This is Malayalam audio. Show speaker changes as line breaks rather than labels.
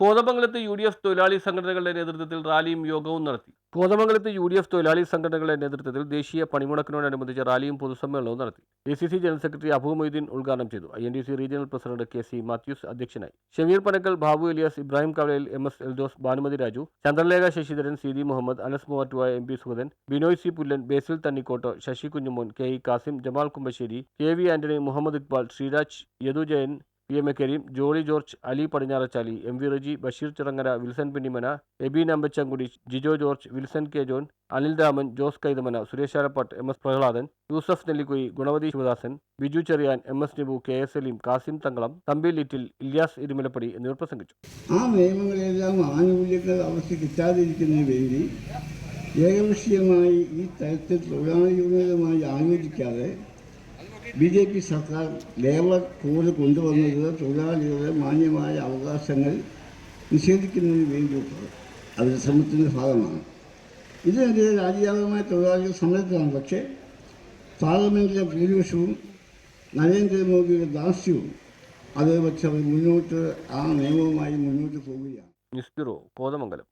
കോതമംഗലത്ത് യു ഡി എഫ് തൊഴിലാളി സംഘടനകളുടെ നേതൃത്വത്തിൽ റാലിയും യോഗവും നടത്തി. കോതമംഗലത്ത് യു ഡി എഫ് തൊഴിലാളി സംഘടനകളുടെ നേതൃത്വത്തിൽ ദേശീയ പണിമുടക്കിനോടനുബന്ധിച്ച് റാലിയും പൊതുസമ്മേളനവും നടത്തി. A C C general secretary Abu Moideen ഉദ്ഘാടനം ചെയ്തു. I N D C regional president K C Mathews അധ്യക്ഷനായി. Shameer Panakkal Babu Elias Ibrahim Kavalayil M S Eldhose Bhanumathi Raju Chandralekha Sasidharan C D Muhammad Anas മൂവാറ്റുവായ M P Sugathan Binoy C Pullan Basil തന്നിക്കോട്ട് Sasi Kunjumon K E Kasim Jamal Kumbassery K V Antony Muhammad Iqbal Sreeraj Yadu Jayan P M A Kareem Jolly George Ali Padinjarachali M V Reji Basheer Chirangara Wilson Pinnimana Abi Ambachankudi Jijo George Wilson K John Anil Raman Jose Kaithamana Suresh Arappattu M S Prahladan Yusuf Nellikkuzhi Gunavathi Sivadasan Biju Cherian M S Nibu K S Saleem Kasim Thankalam Thampi Little Ilyas Irumalappady എന്നിവർ പ്രസംഗിച്ചു.
ആ നിയമങ്ങളെല്ലാം ആനുകൂല്യങ്ങൾ അവർക്ക് കിട്ടാതിരിക്കുന്നതിന് വേണ്ടി ഏകപക്ഷീയമായി ഈ തരത്തിൽ തൊഴിലാളി യൂണിയനുമായി ആലോചിക്കാതെ ബി ജെ പി സർക്കാർ ലേബർ കോഡ് കൊണ്ടുവന്നത് തൊഴിലാളികളുടെ മാന്യമായ അവകാശങ്ങൾ നിഷേധിക്കുന്നതിന് വേണ്ടിയിട്ടുള്ളത് അവരുടെ ശ്രമത്തിന്റെ ഭാഗമാണ്. ഇതിനെതിരെ രാജ്യവ്യാപകമായ തൊഴിലാളികൾ സമരത്തിലാണ് പക്ഷേ പാർലമെന്റിലെ ഭൂരിപക്ഷവും നരേന്ദ്രമോദിയുടെ ദാസ്യവും അത് വെച്ച് അവർ മുന്നോട്ട് ആ നിയമവുമായി മുന്നോട്ട് പോവുകയാണ്.
News bureau Kothamangalam.